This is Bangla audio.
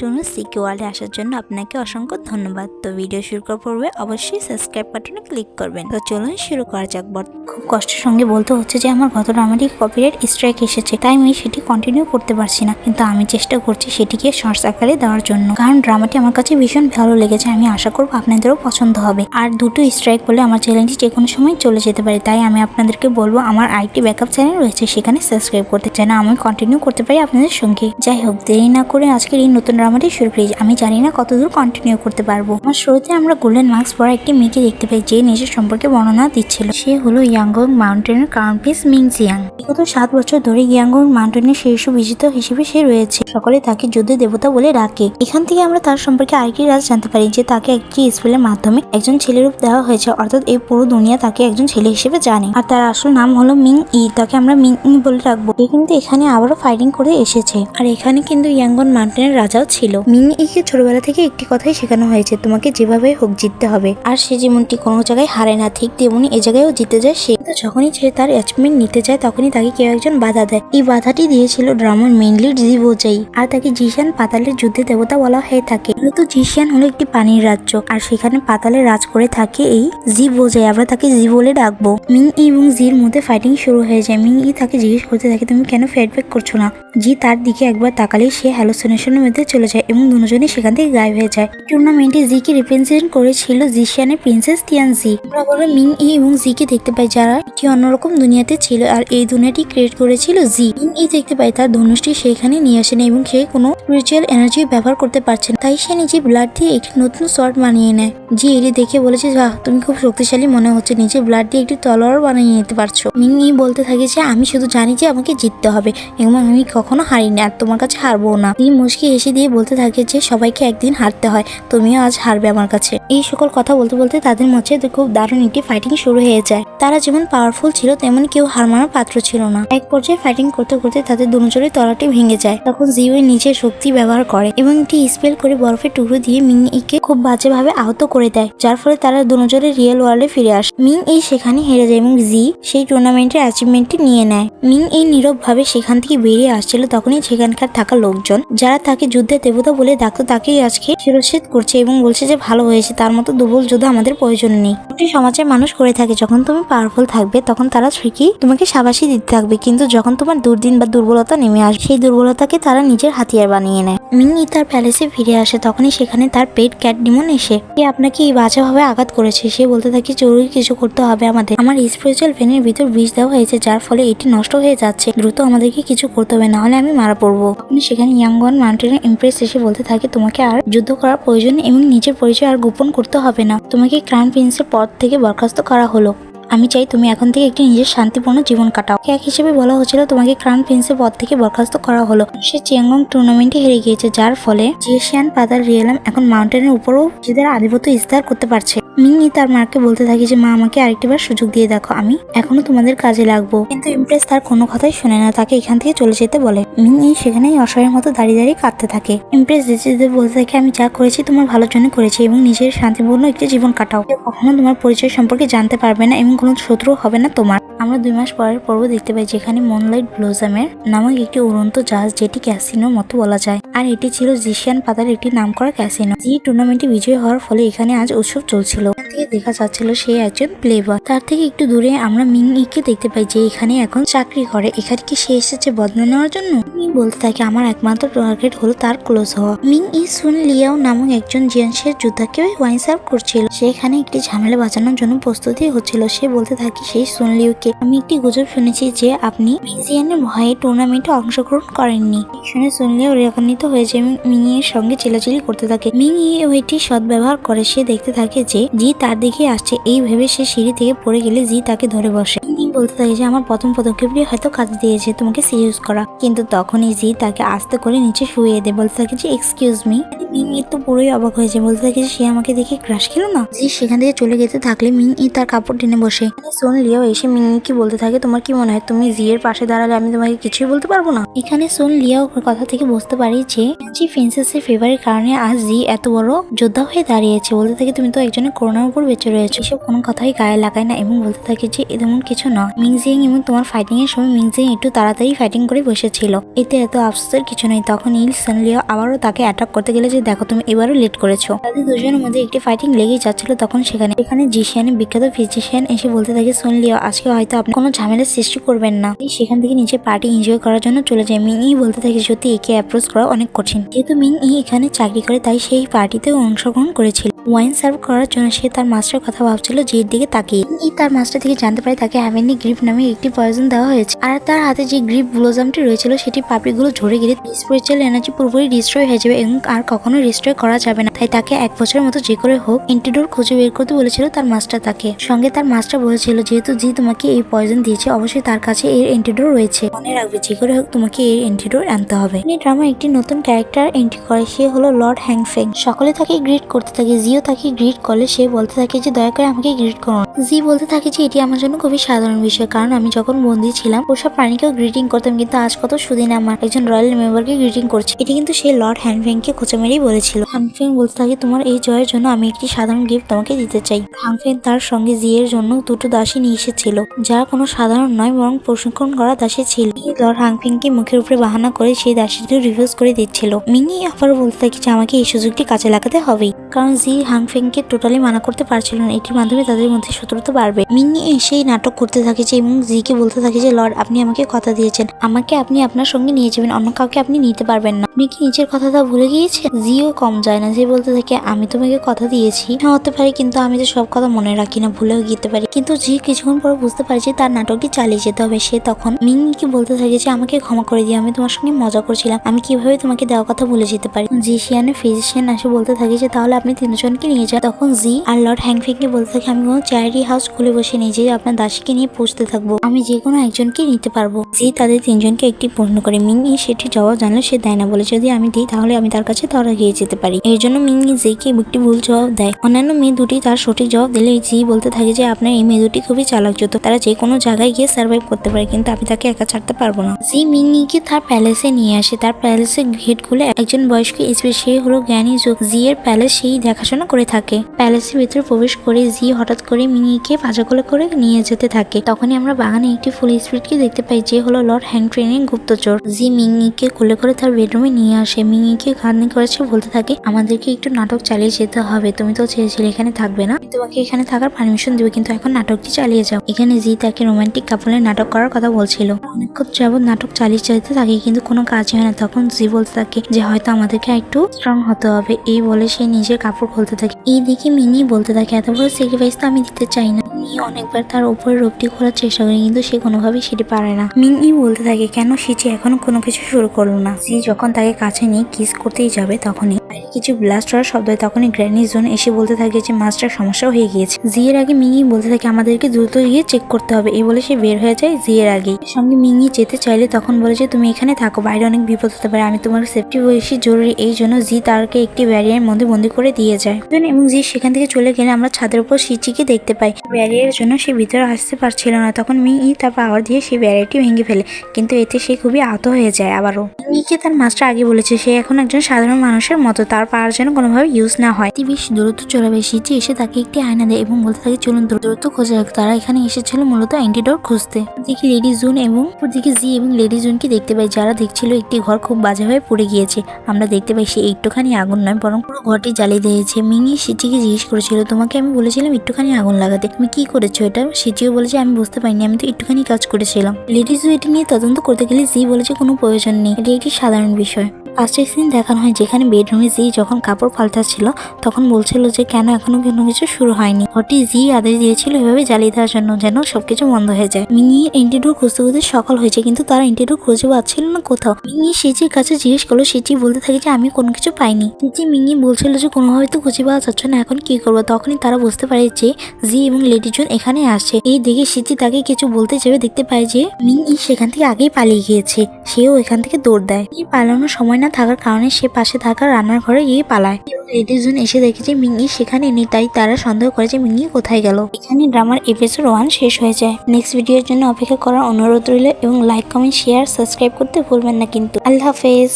টুনু সিকি আসার জন্য আপনাকে অসংখ্য ধন্যবাদ। তো ভিডিও শুরু করার পূর্বে অবশ্যই সাবস্ক্রাইব বাটনে ক্লিক করবেন। তো চলুন শুরু করা যাক। খুব কষ্টের সঙ্গে বলতে হচ্ছে যে আমার গত ড্রামাটিক কপিরাইট স্ট্রাইক এসেছে, তাই আমি সেটি কন্টিনিউ করতে পারছি না। কিন্তু আমি চেষ্টা করছি সেটিকে শর্টস আকারে দেওয়ার জন্য। কারণ ড্রামাটি আমার কাছে ভীষণ ভালো লেগেছে, আমি আশা করব আপনাদেরও পছন্দ হবে। আর দুটো স্ট্রাইক বলে আমার চ্যানেলটি যে কোনো সময় চলে যেতে পারে, তাই আমি আপনাদেরকে বলব আমার আরেকটি ব্যাকআপ চ্যানেল রয়েছে, সেখানে সাবস্ক্রাইব করতে। যেন আমি কন্টিনিউ করতে পারি আপনাদের সঙ্গে। যাই হোক, দেরি না করে আজকের এই নতুন ড্রামাটি শুরু করি আমি জানি না কতদূর কন্টিনিউ করতে পারব। আমার শুরুতে আমরা গোল্ডেন মাস্ক পরা একটি মেয়েকে দেখতে পাই, যে নিজের সম্পর্কে বর্ণনা দিচ্ছিল। সে হলো ইয়াঙ্গং মাউন্টেনের ক্রাউন প্রিন্স মিং জিয়াং বিগত সাত বছর ধরে ইয়াঙ্গং মাউন্টেনের শীর্ষ বিজিত হিসেবে সে রয়েছে। সকলে তাকে যুদ্ধ দেবতা বলে ডাকে। এখান থেকে আমরা তার সম্পর্কে আরেকটি রাজ জানতে পারি, যে তাকে একটি স্পেলের মাধ্যমে একজন ছেলে রূপ দেওয়া হয়েছে। অর্থাৎ এই পুরো দুনিয়া তাকে একজন ছেলে হিসেবে জানে। আর তার আসল নাম হলো মিং ই তাকে আমরা মিং ই বলে রাখব কিন্তু এখানে আবারও ফাইটিং করে এসেছে। আর এখানে কিন্তু ইয়াঙ্গন মাউন্টেনের রাজাও মিং ইকে ছোটবেলা থেকে একটি কথাই শেখানো হয়েছে, তোমাকে যেভাবে হোক জিততে হবে। আর সে যেমনটি কোনো জায়গায় হারে না, ঠিক তেমনি এ জায়গায়ও জিতে যায় সে। কিন্তু যখনই সে তার অ্যাচিভমেন্ট নিতে যায়, তখনই তাকে কেউ একজন বাধা দেয়। এই বাধাটি দিয়েছিল ড্রামার মেইন লিড জি বোজাই আর তাকে জিশান পাতালের যুদ্ধে দেবতা বলা হয়ে থাকে। মূলত জিশিয়ান হলো একটি পানির রাজ্য, আর সেখানে পাতালে রাজ করে থাকে এই জি বোজাই আমরা তাকে জি বলে ডাকবো। মিং ই এবং জির মধ্যে ফাইটিং শুরু হয়ে যায়। মিং ই তাকে জিজ্ঞেস করতে থাকে, তুমি কেন ফিডব্যাক করছ না? জি তার দিকে একবার তাকালে সে হ্যালোসিনেশনের মধ্যে চলে যায় এবং দুজনেই সেখান থেকে গায়েব হয়ে যায়। টুর্নামেন্টে জিকে রিপ্রেজেন্ট করেছিল জিশিয়ানের প্রিন্সেস তিয়ান জি আমরা বলো মিং ই এবং জিকে দেখতে পাই যারা একটি অন্যরকম দুনিয়াতে ছিল আর এই দুনিয়াটি ক্রিয়েট করেছিল জি মিং ই দেখতে পাই তার ধনুষটি সেখানে নিয়ে আসেনি এবং সে কোনো স্পিরিচুয়াল এনার্জি ব্যবহার করতে পারছে না। তাই সে নিজের ব্লাড দিয়ে একটি নতুন শর্ট বানিয়ে নেয়। জি এটি দেখে বলেছে, বাহ, তুমি খুব শক্তিশালী মনে হচ্ছে। নিজের ব্লাড দিয়ে একটি তলোয়ার বানিয়ে নিতে পারছ। মিং ই বলতে থাকে যে, আমি শুধু জানি যে আমাকে জিততে হবে এবং আমি কখনো হারিনি আর তোমার কাছে হারবো না। জি মুশকি হেসে দিয়ে বলতে থাকে যে সবাইকে একদিন হারতে হয়, তুমিও আজ হারবে আমার কাছে। এই সকল কথা বলতে বলতে তাদের মধ্যে খুব দারুণ একটি ফাইটিং শুরু হয়ে যায়। তারা যেমন পাওয়ারফুল ছিল, তেমন কেউ হার মানার পাত্র ছিল না। এক পর্যায়ে ফাইটিং করতে করতে তাদের দুজনের তলাটি ভেঙে যায়। তখন জিও নিজের শক্তি ব্যবহার করে এবং একটি স্পেল করে বরফের টুকরো দিয়ে মিং ইকে খুব বাজেভাবে আহত করে দেয়, যার ফলে তারা দুজনের রিয়েল ওয়ার্ল্ডে ফিরে আসে। মিং এই সেখানে হেরে যায় এবং জি সেই টুর্নামেন্টের অ্যাচিভমেন্টটি নিয়ে নেয়। মিং এই নীরব ভাবে সেখান থেকে বেরিয়ে আসছিল তখনই সেখানকার থাকা লোকজন, যারা তাকে যুদ্ধের দেবতা বলে ডাকতো তাকেই আজকে শিরচ্ছেদ করছে এবং বলছে যে ভালো হয়েছে, তার মতো দুর্বল যোদ্ধা আমাদের প্রয়োজন নেই। একটি সমাজের মানুষ করে থাকে, যখন তুমি পাওয়ারফুল থাকবে, তখন তারা ঠিকই তোমাকে সাবাসী দিতে থাকবে, কিন্তু যখন তোমার দুর্দিন বা দুর্বলতা নেমে আসবে, সেই দুর্বলতাকে তারা নিজের হাতিয়ার বানিয়ে নেয়। মিনি তার প্যালেসে ফিরে আসে, তখনই সেখানে তার পেট ক্যাট ডিমন এসে সে আপনাকে এই বাজেভাবে আঘাত করেছে। সে বলতে থাকে, জরুরি কিছু করতে হবে আমাদের। আমার স্পিরিচুয়াল ভেনের ভিতর বিষ দেওয়া হয়েছে, যার ফলে এটি নষ্ট হয়ে যাচ্ছে। দ্রুত আমাদেরকে কিছু করতে হবে না হলে আমি মারা পড়ব। তখনই সেখানে ইয়াংগন মাউন্টেনের ইমপ্রেস এসে বলতে থাকে, তোমাকে আর যুদ্ধ করার প্রয়োজন এবং নিজের পরিচয় আর গোপন করতে হবে না। তোমাকে ক্রাউন প্রিন্সের পদ থেকে বরখাস্ত করা হলো। আমি চাই তুমি এখন থেকে একটি নিজের শান্তিপূর্ণ জীবন কাটাও। এক হিসেবে বলা হচ্ছিল তোমাকে ক্রাউন প্রিন্সের পদ থেকে বরখাস্ত করা হলো। সে চিয়াংগং টুর্নামেন্টে হেরে গিয়েছে, যার ফলে জিয়েশিয়ান পাতার রিয়েলাম এখন মাউন্টেনের উপরও নিজেদের আধিপত্য ইস্তার করতে পারছে। মিংই তার মাকে বলতে থাকি যে, মা, আমাকে আরেকটিবার সুযোগ দিয়ে দেখো। আমি এখনও তোমাদের কাজে লাগবো কিন্তু ইমপ্রেস তার কোনো কথাই শুনে না, তাকে এখান থেকে চলে যেতে বলে। মিংই সেখানেই অসহায়ের মতো দাঁড়িয়ে দাঁড়িয়ে কাঁদতে থাকে। ইমপ্রেস যেতে বলতে থাকে, আমি যা করেছি তোমার ভালোর জন্য করেছি এবং নিজের শান্তিপূর্ণ একটি জীবন কাটাও। কখনো তোমার পরিচয় সম্পর্কে জানতে পারবে না এবং কোনো শত্রু হবে না তোমার। আমরা দুই মাস পরের পর্ব দেখতে পাই যেখানে মনলাইট ব্লোজামের নামক একটি উড়ন্ত জাহাজ যেটি ক্যাসিনোর মতো বলা যায়। আর এটি ছিল জিশিয়ান পাতার একটি নামকরা ক্যাসিনো। জি টুর্নামেন্টে বিজয়ী হওয়ার ফলে এখানে আজ উৎসব চলছিল। থেকে দেখা যাচ্ছিল সে একজন প্লে বয় তার থেকে একটু দূরে আমরা মিং ইকে দেখতে পাই যে এখানে এখন চাকরি করে। এখানে কি সে এসেছে বদলা নেওয়ার জন্য? বলতে থাকে, আমার একমাত্র টার্গেট হলো তার ক্লোজ হওয়া। মিং ই সুন লিয়াও নামক একজন জিয়ানসের যোদ্ধাকে ওয়াইন সার্ভ করছিল। সেখানে একটি ঝামেলা বাঁচানোর জন্য প্রস্তুতি হচ্ছিল। সে বলতে থাকে, সেই সুন লিওকে, আমি একটি গুজব শুনেছি যে আপনি মিজিয়ানের ভয়ে টুর্নামেন্টে অংশগ্রহণ করেননি। শুনে সুন লিও রেখান্বিত হয়েছে এবং মিং এর সঙ্গে চিলাচিলি করতে থাকে। মিং ই ওইটি সদ্ব্যবহার করে। সে দেখতে থাকে যে জি তার দিকে আসছে। এই ভেবে সে সিঁড়ি থেকে পড়ে গেলে জি তাকে ধরে বসে। বলতে যে আমার প্রথম পদক্ষেপটি হয়তো কাজ দিয়েছে তোমাকে সিরিয়াস করা। কিন্তু তখনই জি তাকে আস্তে করে নিচে শুয়ে দেয়, বলতে থাকে যে এক্সকিউজ মি মিং তো পুরোই অবাক হয়েছে বলতে থাকে যে, সে আমাকে দেখে ক্রাশ খেলো না? জি সেখান থেকে চলে যেতে থাকলে মিং ই তার কাপড় টেনে বসে। এখানে সোন লিয়াও এসে মিং কি বলতে থাকে, তোমার কি মনে হয় তুমি জি এর পাশে দাঁড়ালে আমি তোমাকে কিছুই বলতে পারব না? এখানে সোন ওর কথা থেকে বুঝতে পারি যে, জি ফেন্সেসের ফেভারের কারণে আজ জি এত বড় যোদ্ধা হয়ে দাঁড়িয়েছে। বলতে থাকে, তুমি তো একজনের করোনার উপর বেঁচে রয়েছে। এসব কোনো কথাই গায়ে লাগায় না এবং বলতে থাকে যে এমন কিছু না। মিংজিং এবং তোমার ফাইটিং এর সময় মিংজিং একটু তাড়াতাড়ি ফাইটিং করে বসেছিল। এতে এত আফসোসের কিছু নেই। তখন ইল সানলিও আবারও তাকে অ্যাটাক করতে গেলে যে, দেখো, তুমি এবারও লেট করেছ। তাদের দুজনের মধ্যে একটি ফাইটিং লেগেই যাচ্ছিল তখন সেখানে। এখানে জিশিয়ানের বিখ্যাত ফিজিশিয়ান এসে বলতে থাকে সুনলিও আজকে হয়তো আপনি কোনো ঝামেলার সৃষ্টি করবেন না। সেখান থেকে নিচে পার্টি এনজয় করার জন্য চলে যায়। মিং ই বলতে থাকে, সত্যি, একে অ্যাপ্রোচ করা অনেক কঠিন। যেহেতু মিং ই এখানে চাকরি করে, তাই সেই পার্টিতে অংশগ্রহণ করেছিল। ওয়াইন সার্ভ করার জন্য সে তার মাস্টার কথা ভাবছিল, যে দিকে তাকিয়ে। ই তার মাস্টার থেকে জানতে পারে, তাকে হ্যাভেনলি গ্রিপ নামে একটি পয়জন দেওয়া হয়েছে। আর তার হাতে যে গ্রিপ ব্লোজামটি রয়েছিল, সেটি পাপড়িগুলো ঝরে গেলে স্পিরিচুয়াল এনার্জি পুরোপুরি ডিস্ট্রয় হয়ে যাবে এবং আর কখনো রিস্ট্রয় করা যাবে না। তাই তাকে এক বছরের মতো যে করে হোক এন্টিডোর খুঁজে বের করতে বলেছিল তার মাস্টার তাকে। সঙ্গে তার মাস্টার বলেছিল, যেহেতু জি তোমাকে এই পয়জন দিয়েছে, অবশ্যই তার কাছে এর এন্টিডোর রয়েছে। মনে রাখবে, যে করে হোক তোমাকে এর এন্টিডোর আনতে হবে। এই ড্রামা একটি নতুন ক্যারেক্টার এন্ট্রি করে, সে হলো লর্ড হ্যাংফেং সকলে তাকে গ্রিট করতে থাকে, জিও তাকে গ্রিট করলে সে বলতে থাকে যে, দয়া করে আমাকে গ্রিট করুন জি বলতে থাকে যে, এটি আমার জন্য খুবই সাধারণ বিষয় কারণ আমি যখন বন্দি ছিলাম ওসব প্রাণীকেও গ্রিটিং করতাম, কিন্তু আজ কত সুদিন আমার একজন রয়্যাল মেম্বারকে গ্রিটিং করছে। এটি কিন্তু সেই লর্ড হ্যাংফেংকে খোঁচা মেরেই বলেছিল। হ্যাংফেং বলতে থাকে, তোমার এই জয়ের জন্য আমি একটি সাধারণ গিফট তোমাকে দিতে চাই। হ্যাংফেং তার সঙ্গে জিয়ের জন্য দুটো দাসী নিয়ে এসেছিল যারা কোনো সাধারণ নয়, বরং প্রশিক্ষণ করা দাসী ছিল। লর্ড হ্যাংফেংকে মুখের উপরে বাহানা করে সেই দাসীটি রিভিউজ করে দিচ্ছিল। মিনি আবার বলতে থাকে যে, আমাকে এই সুযোগটি কাজে লাগাতে হবেই কারণ জি হাংফেংকে টোটালি মানা করতে পারছিল না। এটির মাধ্যমে তাদের মধ্যে শত্রুতা বাড়বে। মিনি এসেই নাটক করতে থাকে যে, এবং জিকে বলতে থাকে যে, লর্ড, আপনি আমাকে কথা দিয়েছেন। আমাকে আপনি আপনার সঙ্গে নিয়ে যাবেন। অন্য কাউকে আপনি নিতে পারবেন না। আপনি কি নিজের কথাটা ভুলে গিয়েছেন? জিও কম যায় না, যে বলতে থাকে, আমি তোমাকে কথা দিয়েছি। হ্যাঁ হতে পারে, কিন্তু আমি তো সব কথা মনে রাখি না, ভুলেও গিয়ে পারি। কিন্তু জি কিছুক্ষণ পর বুঝতে পারে যে তার নাটকটি চালিয়ে যেতে হবে, সে তখন মিনিকে বলতে থাকে যে, আমাকে ক্ষমা করে দিয়ে আমি তোমার সঙ্গে মজা করছিলাম। আমি কীভাবে তোমাকে দেওয়া কথা ভুলে যেতে পারি? জি শিয়ানের ফিজিশিয়ান এসে বলতে থাকে যে, তাহলে আপনি তিনজনকে নিয়ে যান। তখন জি আর লর্ড হ্যাংফিংকে বলতে থাকে, আমি কোনো চ্যারিটি হাউস খুলে বসে নিজে আপনার দাসীকে নিয়ে পৌঁছতে থাকব। আমি যে কোনো একজনকে নিতে পারব। জি তাদের তিনজনকে একটি প্রশ্ন করে। মিনি সেটি জবাব জানলে সে দেয় না বলে যদি আমি দিই, তাহলে আমি তার কাছে ধরা গিয়ে যেতে পারি। এর জন্য মিনি জিকে একটি ভুল জবাব দেয়। অন্যান্য মেয়ে দুটি তার সঠিক জবাব দিলে জি বলতে থাকে যে, আপনার এই মেয়ে দুটি খুবই চালাক, যত তারা যে কোনো জায়গায় গিয়ে সার্ভাইভ করতে পারে, কিন্তু আমি তাকে একা ছাড়তে পারব না। জি মিনিকে তার প্যালেসে নিয়ে আসে। তার প্যালেসে গেট খুলে একজন বয়স্ক এসপি সে হলো জ্ঞানী যুগ। জি এর প্যালেস সেই দেখাশোনা করে থাকে। প্যালেসের ভিতরে প্রবেশ করে জি হঠাৎ করে মিনিকে পাজাকলে করে নিয়ে যেতে থাকে। তখনই আমরা বাগানে একটি ফুল স্পিরিটকে দেখতে পাই, যে হলো লর্ড হ্যাং ট্রেনের গুপ্তচর। জি মিনিকে কোলে করে তার বেডরুমে নিয়ে আসে। মিনিকে খাটনি করেছে বলতে থাকে, আমাদেরকে একটু নাটক চালিয়ে যেতে হবে। তুমি তো চেয়েছিলে এখানে থাকবে না? তোমাকে এখানে থাকার পারমিশন দেবে, কিন্তু এখন নাটকটি চালিয়ে যাও। এখানে জি তাকে রোমান্টিক কাপলের নাটক করার কথা বলছিল। অনেকক্ষণ যাবৎ নাটক চালিয়ে যেতে থাকে, কিন্তু কোনো কাজ হয় না। তখন জি বলতে থাকে যে, হয়তো আমাদেরকে একটু স্ট্রং হতে হবে। এই বলে সে নিজের কাপড় খুলতে থাকে। এই দিকে মিনি বলতে থাকে, এত বড় স্যাক্রিফাইস তো আমি দিতে চাই না। অনেকবার তার উপরে রোগটি খোলার চেষ্টা করে, কিন্তু সে কোনোভাবেই সেটি পারে না। মিনি বলতে থাকে, কেন সিচি এখনও কোনো কিছু শুরু করল না? যখন তাকে কাছে নিয়ে কিস করতেই যাবে তখনই। কিছু ব্লাস্ট হওয়ার শব্দ তখনই গ্র্যানি জোন এসে বলতে থাকে যে মাছটার সমস্যা হয়ে গিয়েছে। জিয়ের আগে মিনি বলতে থাকে, আমাদেরকে দ্রুত গিয়ে চেক করতে হবে। এই বলে সে বের হয়ে যায় জিয়ের আগে সঙ্গে মিনি যেতে চাইলে তখন বলে যে, তুমি এখানে থাকো, বাইরে অনেক বিপদ হতে পারে। আমি তোমার সেফটি বেশি জরুরি, এই জন্য জি তারকে একটি ব্যারিয়ার মধ্যে বন্দি করে দিয়ে যায়। এবং জি সেখান থেকে চলে গেলে আমরা ছাদের উপর সিচিকে দেখতে পাই। ব্যারিয়ারের জন্য সে ভিতরে আসতে পারছিল না। তখন মিনি তার পাওয়ার দিয়ে সেই ব্যারিয়ারটি ভেঙে ফেলে। কিন্তু এতে সে খুবই আহত হয়ে যায় আবারও। মিনিকে তার মাস্টার আগে বলেছে, সে এখন একজন সাধারণ মানুষের মতো, তার পাওয়ার যেন কোনোভাবে ইউজ না হয়। বেশ দ্রুত চলে যায় সিচি এসে তাকে একটি আয়না দেয় এবং বলতে থাকে, চলুন দূরত্ব দ্রুত খোঁজা যাক। তারা এখানে এসেছিল মূলত অ্যান্টিডোর খুঁজতে। দেখি লেডি জুন এবং দিকে জি এবং লেডি জুনকে দেখতে পাই, যারা দেখছিল একটি ঘর খুব বাজে হয়ে পড়ে গিয়েছে। আমরা দেখতে পাই সে একটুখানি আগুন নয়, বরং পুরো ঘরটি জ্বালিয়ে দিয়েছে। মিনি সিচিকে জিজ্ঞেস করেছিল, তোমাকে আমি বলেছিলাম একটুখানি আগুন লাগাতে, তুমি কি করেছ এটা? সিচিও বলেছে, আমি বুঝতে পারিনি, আমি তো একটুখানি কাজ করেছিলাম। লেডি জু এটি নিয়ে তদন্ত করতে গেলে জি বলেছে, কোনো প্রয়োজন নেই। এটি একটি সাধারণ বিষয়। ফার্স্টের সিন দেখানো হয় যেখানে বেডরুমে জি যখন কাপড় পাল্টাচ্ছিল তখন বলছিল যে, কেন এখনও কোনো কিছু শুরু হয়নি? ঘরটি জি আদেশ দিয়েছিল এভাবে জ্বালিয়ে দেওয়ার জন্য যেন সবকিছু বন্ধ হয়ে যায়। মিনি এন্টিডোর খুঁজতে খুঁজতে সকাল হয়েছে, কিন্তু তারা এন্টিডোর খুঁজে পাচ্ছিল না কোথাও। মিনি সেচির কাছে জিজ্ঞেস করল সিচি বলতে থাকে যে, আমি কোনো কিছু পাইনি। সিচি মিনি বলছিল যে, কোনোভাবে তো খুঁজে পাওয়া যাচ্ছে না, এখন কি করব? তখনই তারা বুঝতে পারে যে জি এবং লেডি জুন এখানে আসছে। এই দেখে সেচি তাকে কিছু বলতে যাবে দেখতে পায় যে মিং ই সেখান থেকে আগেই পালিয়ে গিয়েছে। সেও এখান থেকে দৌড় দেয়। এই পালানোর সময় না থাকার কারণে সে পাশে থাকা রান্নার ঘরে গিয়ে পালায়। লেডি জুন এসে দেখে যে মিঙ্গি সেখানে নেই, তাই তারা সন্দেহ করে যে মিঙ্গি কোথায় গেল। এখানে ড্রামার এপিসোড ওয়ান শেষ হয়ে যায়। নেক্সট ভিডিওর জন্য অপেক্ষা করার অনুরোধ রইল এবং লাইক কমেন্ট শেয়ার সাবস্ক্রাইব করতে ভুলবেন না কিন্তু। আল্লাহ হাফেজ।